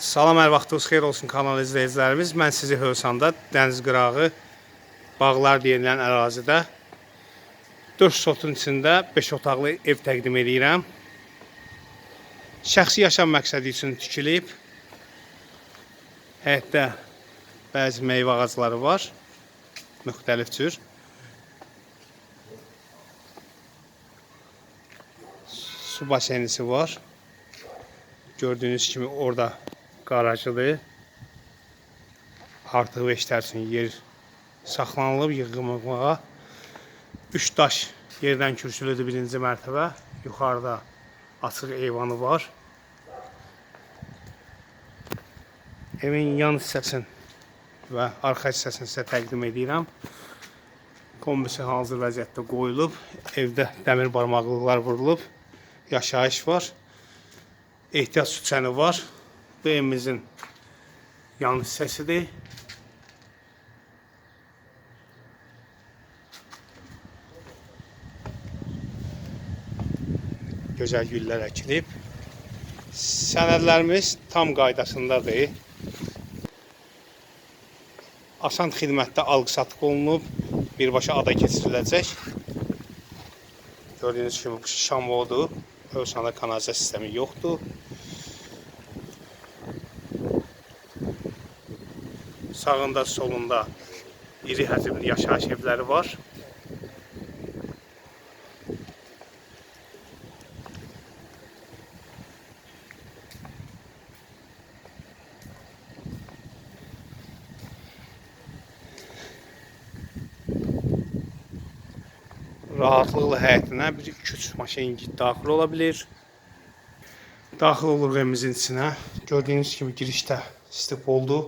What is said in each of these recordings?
Salam, hər vaxtınız xeyir olsun kanal izləyicilərimiz. Mən sizi Hövsanda dəniz qırağı bağlar deyilən ərazidə 4 sotun içində 5 otaqlı ev təqdim edirəm. Şəxsi yaşam məqsədi üçün tikilib. Həyətdə bəzi meyvə ağacları var. Müxtəlif cür. Su basenisi var. Gördüğünüz kimi orada qarajıdır. Artıq veşlər üçün yer saxlanılıb yığılmağa. 3 daş yerdən kürsülüdür birinci mərtəbə. Yuxarıda açıq eyvanı var. Evin yan hissəsini və arxa hissəsini sizə təqdim edirəm. Kombisi hazır vəziyyətdə qoyulub. Evdə dəmir barmaqlıqlar vurulub. Yaşayış var. Ehtiyat süçəni var. Bu evimizin yan hissəsidir. Gözəl güllər əkilib. Sənədlərimiz tam qaydasındadır. Asan xidmətdə alqı-satqı olunub. Birbaşa ada keçiriləcək. Gördüyünüz kimi bu şamodur. Ölsanda kanalizasiya sistemi yoxdur. Sağında, solunda iri həcmli yaşayış evləri var. Rahatlıqla həyətinə bir 2-3 maşın daxil ola bilir. Daxil oluruq evimizin içinə. Gördüyünüz kimi girişdə step oldu.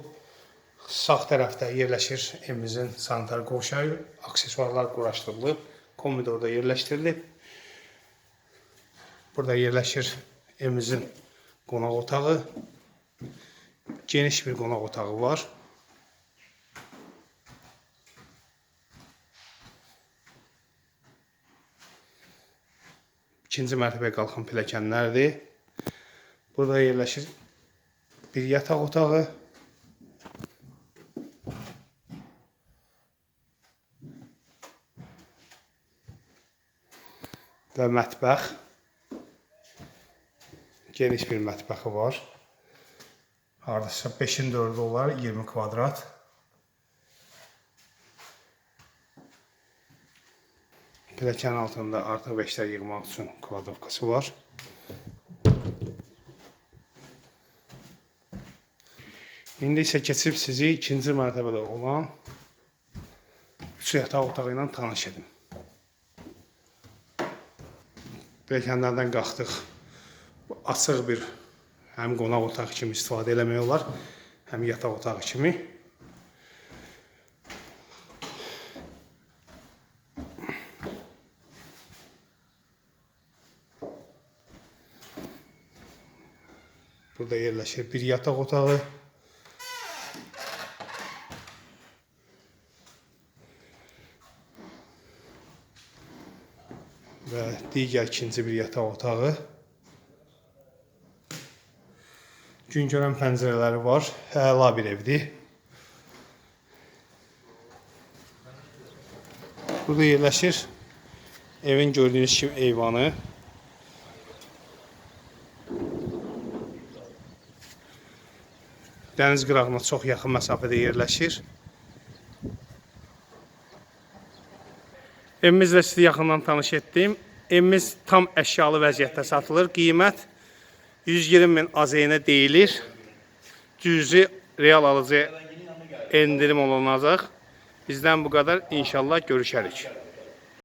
Sağ tərəfdə yerləşir evimizin sanitar qovşağı. Aksesuarlar quraşdırılıb. Komodor da yerləşdirilib. Burada yerləşir evimizin qonaq otağı. Geniş bir qonaq otağı var. İkinci mərtəbəyə qalxan pilləkənlərdir. Burada yerləşir bir yataq otağı. Və mətbəx. Geniş bir mətbəxi var. Hardasa 5-in 4-ü olar, 20 kvadrat. Pilləkən altında artıq beşlər yığmaq üçün kladovkası var. İndi isə keçib sizi ikinci mərtəbədə olan üç yataq otağı ilə tanış edim. Pilləkənlərdən qalxdıq. Açıq bir həm qonaq otağı kimi istifadə eləmək olar, həm yataq otağı kimi. Burada yerləşir bir yataq otağı. Və digər ikinci bir yataq otağı. Gün görən pəncərələri var. Əla bir evdir. Burada yerləşir evin gördüyünüz kimi eyvanı. Dəniz qırağına çox yaxın məsafədə yerləşir. Evimizlə sizi yaxından tanış etdim. Evimiz tam əşyalı vəziyyətdə satılır. Qiymət 120 min AZN deyilir. Cüzi real alıcı endirim olunacaq. Bizdən bu qədər. İnşallah görüşərik.